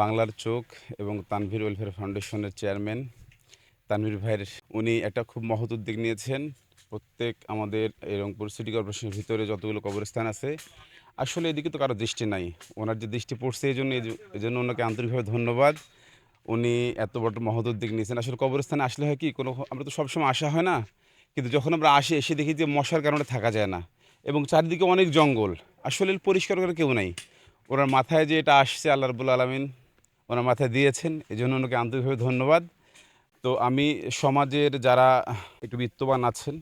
বাংলার চোখ এবং তানভীর ওয়েলফেয়ার ফাউন্ডেশনের চেয়ারম্যান। তানভীর ভাইয়ের উনি একটা খুব মহৎ উদ্যোগ নিয়েছেন। প্রত্যেক আমাদের এই রংপুর সিটি কর্পোরেশনের ভিতরে যতগুলো কবরস্থান আছে, আসলে এদিকে তো কারও দৃষ্টি নাই। ওনার যে দৃষ্টি পড়ছে এই জন্য এই জন্য ওনাকে আন্তরিকভাবে ধন্যবাদ। উনি এত বড় মহৎ উদ্যোগ নিয়েছেন। আসলে কবরস্থানে আসলে হয় কি, কোনো, আমরা তো সবসময় আসা হয় না, কিন্তু যখন আমরা আসি, এসে দেখি যে মশার কারণে থাকা যায় না এবং চারিদিকে অনেক জঙ্গল। আসলে পরিষ্কার করে কেউ নাই। ওনার মাথায় যে এটা আসছে, আল্লাহ রবুল আলমিন ওনার মাথায় দিয়েছেন এই জন্য ওনাকে আন্তরিকভাবে ধন্যবাদ। তো আমি সমাজের যারা একটু বিত্তবান আছেন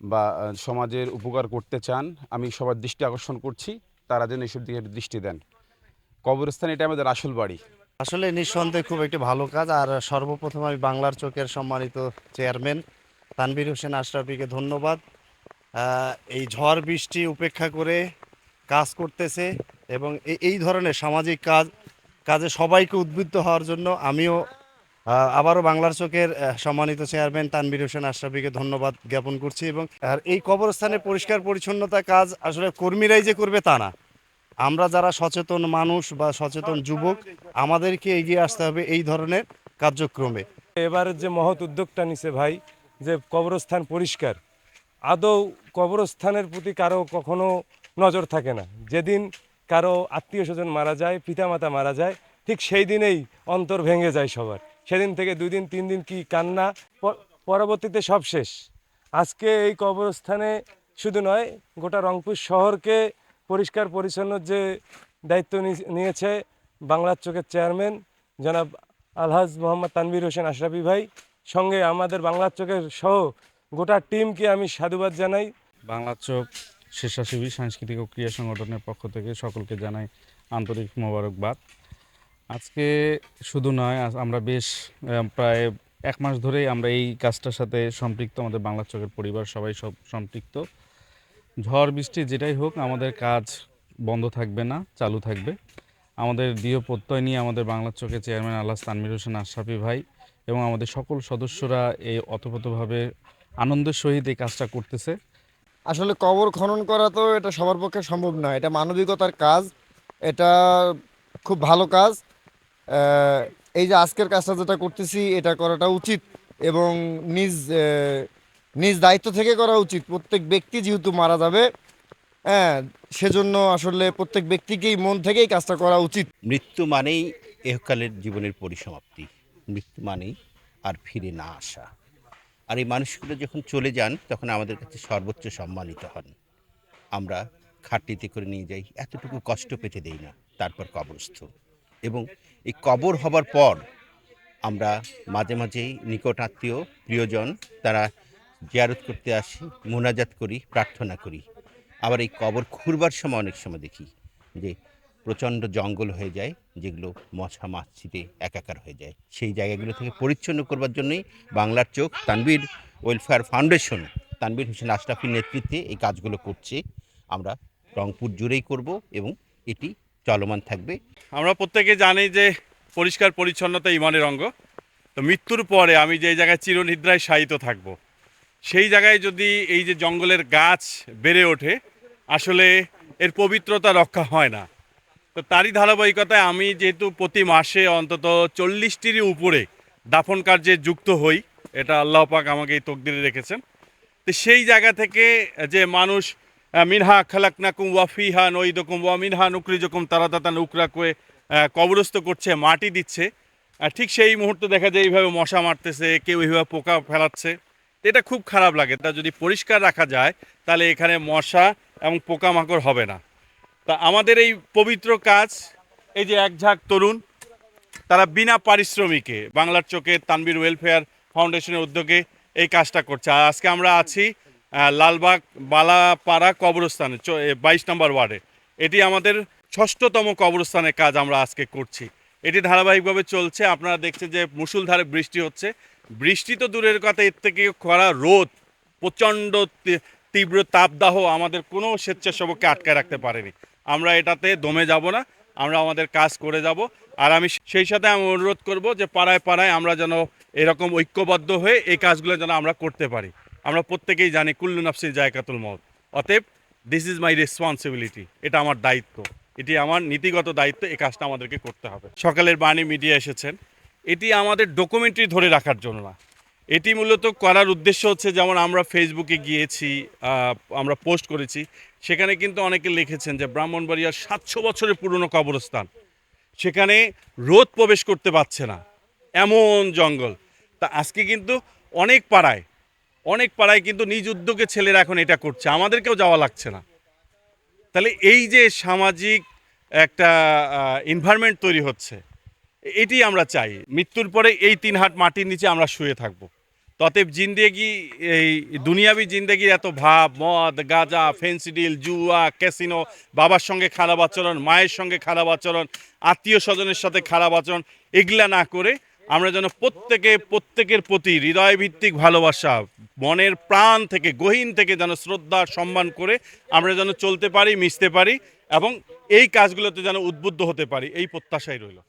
বা সমাজের উপকার করতে চান, আমি সবার দৃষ্টি আকর্ষণ করছি, তারা যেন এসব দিকে একটু দৃষ্টি দেন। কবরস্থান এটা আমাদের আসল বাড়ি। আসলে নিঃসন্দেহে খুব একটি ভালো কাজ, আর সর্বপ্রথম আমি বাংলার চোখের সম্মানিত চেয়ারম্যান তানভীর হোসেন আশরাফিকে ধন্যবাদ। এই ঝড় বৃষ্টি উপেক্ষা করে কাজ করতেছে এবং এই ধরনের সামাজিক কাজ কাজে সবাইকে উদ্বুদ্ধ হওয়ার জন্য আমিও আবারও বাংলার চোখের সম্মানিত চেয়ারম্যান তানবির হোসেন আশরাফিকে ধন্যবাদ জ্ঞাপন করছি এবং আর এই কবরস্থানে পরিষ্কার পরিচ্ছন্নতা কাজ আসলে কর্মীরাই যে করবে তা না। আমরা যারা সচেতন মানুষ বা সচেতন যুবক, আমাদেরকে এগিয়ে আসতে হবে এই ধরনের কার্যক্রমে। এবার যে মহৎ উদ্যোগটা নিছে ভাই, যে কবরস্থান পরিষ্কার, আদৌ কবরস্থানের প্রতি কারও কখনো নজর থাকে না। যেদিন কারও আত্মীয় স্বজন মারা যায়, পিতামাতা মারা যায়, ঠিক সেই দিনেই অন্তর ভেঙে যায় সবার। সেদিন থেকে দুই দিন, তিন দিন কি কান্না পরবর্তীতে সব শেষ। আজকে এই কবরস্থানে শুধু নয়, গোটা রংপুর শহরকে পরিষ্কার পরিচ্ছন্ন যে দায়িত্ব নিয়েছে বাংলার চোখের চেয়ারম্যান জনাব আলহাজ মোহাম্মদ তানভীর হোসেন আশরাফি ভাই, সঙ্গে আমাদের বাংলার চোখের সহ গোটা টিমকে আমি সাধুবাদ জানাই। বাংলা চোখ স্বেচ্ছাসেবী সাংস্কৃতিক ও ক্রিয়া সংগঠনের পক্ষ থেকে সকলকে জানাই আন্তরিক মোবারকবাদ। আজকে শুধু নয় আমরা বেশ প্রায় এক মাস ধরেই আমরা এই কাজটার সাথে সম্পৃক্ত, আমাদের বাংলা চকের পরিবার সবাই সব সম্পৃক্ত। ঝড়, বৃষ্টি যেটাই হোক, আমাদের কাজ বন্ধ থাকবে না, চালু থাকবে। আমাদের দৃঢ় প্রত্যয় নিয়ে আমাদের বাংলা চকের চেয়ারম্যান আল্লাহ তানমির হোসেন আশরাফি ভাই এবং আমাদের সকল সদস্যরা এই অতপ্রতভাবে আনন্দের সহিত এই কাজটা করতেছে। আসলে কবর খনন করা তো এটা সবার পক্ষে সম্ভব নয় এটা মানবিকতার কাজ, এটা খুব ভালো কাজ। এই যে আজকের কাজটা যেটা করতেছি, এটা করাটা উচিত এবং নিজ নিজ দায়িত্ব থেকে করা উচিত। প্রত্যেক ব্যক্তি যেহেতু মারা যাবে হ্যাঁ সেজন্য আসলে প্রত্যেক ব্যক্তিকেই মন থেকেই কাজটা করা উচিত। মৃত্যু মানেই এহকালের জীবনের পরিসমাপ্তি। মৃত্যু মানেই আর ফিরে না আসা। আর এই মানুষগুলো যখন চলে যান, তখন আমাদের কাছে সর্বোচ্চ সম্মানিত হন। আমরা খাটনিতে করে নিয়ে যাই, এতটুকু কষ্ট পেতে দেই না, তারপর কবরস্থ। এবং এই কবর হবার পর আমরা মাঝে মাঝেই নিকট আত্মীয়, প্রিয়জন, তারা জিয়ারত করতে আসি, মোনাজাত করি, প্রার্থনা করি। আবার এই কবর খুঁড়বার সময় অনেক সময় দেখি যে প্রচণ্ড জঙ্গল হয়ে যায়, যেগুলো মশা মাছিতে একাকার হয়ে যায়। সেই জায়গাগুলো থেকে পরিচ্ছন্ন করবার জন্যই বাংলার চোখ তানবীর ওয়েলফেয়ার ফাউন্ডেশন তানবীর হোসেন আশরাফির নেতৃত্বে এই কাজগুলো করছে। আমরা রংপুর জুড়েই করব এবং এটি চলমান থাকবে। আমরা প্রত্যেকে জানি যে পরিষ্কার পরিচ্ছন্নতা ইমানের অঙ্গ। তো মৃত্যুর পরে আমি যে জায়গায় চিরনিদ্রায় শায়িত থাকব, সেই জায়গায় যদি এই যে জঙ্গলের গাছ বেড়ে ওঠে, আসলে এর পবিত্রতা রক্ষা হয় না। তো তারই ধারাবাহিকতায় আমি যেহেতু প্রতি মাসে অন্তত চল্লিশটির উপরে দাফন কার্যে যুক্ত হই এটা আল্লাহ পাক আমাকে এই তকদিরে রেখেছেন। তো সেই জায়গা থেকে যে মানুষ মিনহা খালাকনাকুম ওয়াফিহা নইদকুম ওয়া মিনহা নুকরিজকুম তারাতাতা নুকরা করে আহ, কবরস্থ করছে মাটি দিচ্ছে। ঠিক সেই মুহূর্তে দেখা যায় এইভাবে মশা মারতেছে কেউ এইভাবে পোকা ফেলাচ্ছে। এটা খুব খারাপ লাগে। তা যদি পরিষ্কার রাখা যায় তাহলে এখানে মশা এবং পোকামাকড় হবে না। তা আমাদের এই পবিত্র কাজ, এই যে এক ঝাঁক তরুণ, তারা বিনা পারিশ্রমিকে বাংলার চোখে তানবীর ওয়েলফেয়ার ফাউন্ডেশনের উদ্যোগে এই কাজটা করছে। আর আজকে আমরা আছি লালবাগ বালাপাড়া কবরস্থানে বাইশ নম্বর ওয়ার্ডে। এটি আমাদের ষষ্ঠতম কবরস্থানের কাজ আমরা আজকে করছি। এটি ধারাবাহিকভাবে চলছে। আপনারা দেখছেন যে মুসুলধারে বৃষ্টি হচ্ছে। বৃষ্টি তো দূরের কথা, এর থেকে খরা, রোদ, প্রচণ্ড তীব্র তাপদাহ আমাদের কোনো স্বেচ্ছাসেবককে আটকায় রাখতে পারেনি। আমরা এটাতে দমে যাব না, আমরা আমাদের কাজ করে যাব। আর আমি সেই সাথে আমি অনুরোধ করব যে পাড়ায় পাড়ায় আমরা যেন এরকম ঐক্যবদ্ধ হয়ে এই কাজগুলো যেন আমরা করতে পারি। আমরা প্রত্যেকেই জানি কুল্লু নাফসি জায়কাতুল মত অতএব দিস ইজ মাই রেসপন্সিবিলিটি এটা আমার দায়িত্ব। এটি আমার নীতিগত দায়িত্ব, এই কাজটা আমাদেরকে করতে হবে। সকালের বাণী মিডিয়া এসেছেন। এটি আমাদের ডকুমেন্টারি ধরে রাখার জন্য না। এটি মূলত করার উদ্দেশ্য হচ্ছে যেমন আমরা ফেসবুকে গিয়েছি আমরা পোস্ট করেছি, সেখানে কিন্তু অনেকে লিখেছেন যে ব্রাহ্মণবাড়িয়ার সাতশো বছরের পুরনো কবরস্থান, সেখানে রোদ প্রবেশ করতে পারছে না, এমন জঙ্গল। তা আজকে কিন্তু অনেক পাড়ায় অনেক পাড়ায় কিন্তু নিজ উদ্যোগে ছেলেরা এখন এটা করছে, আমাদেরকেও যাওয়া লাগছে না। তাহলে এই যে সামাজিক একটা এনভায়রনমেন্ট তৈরি হচ্ছে এটি আমরা চাই। মৃত্যুর পরে এই তিন হাট মাটির নিচে আমরা শুয়ে থাকব। ততএব জিন্দেগি, এই দুনিয়াবি জিন্দেগির এত ভাব, মদ, গাঁজা ফেন্সিডিল জুয়া, ক্যাসিনো, বাবার সঙ্গে খারাপ আচরণ, মায়ের সঙ্গে খারাপ আচরণ, আত্মীয় স্বজনের সাথে খারাপ আচরণ, এগুলা না করে আমরা যেন প্রত্যেকে, প্রত্যেকের প্রতি হৃদয়ভিত্তিক ভালোবাসা, মনের প্রাণ থেকে, গহীন থেকে যেন শ্রদ্ধা, সম্মান করে আমরা যেন চলতে পারি, মিশতে পারি এবং এই কাজগুলোতে যেন উদ্বুদ্ধ হতে পারি, এই প্রত্যাশাই রইল।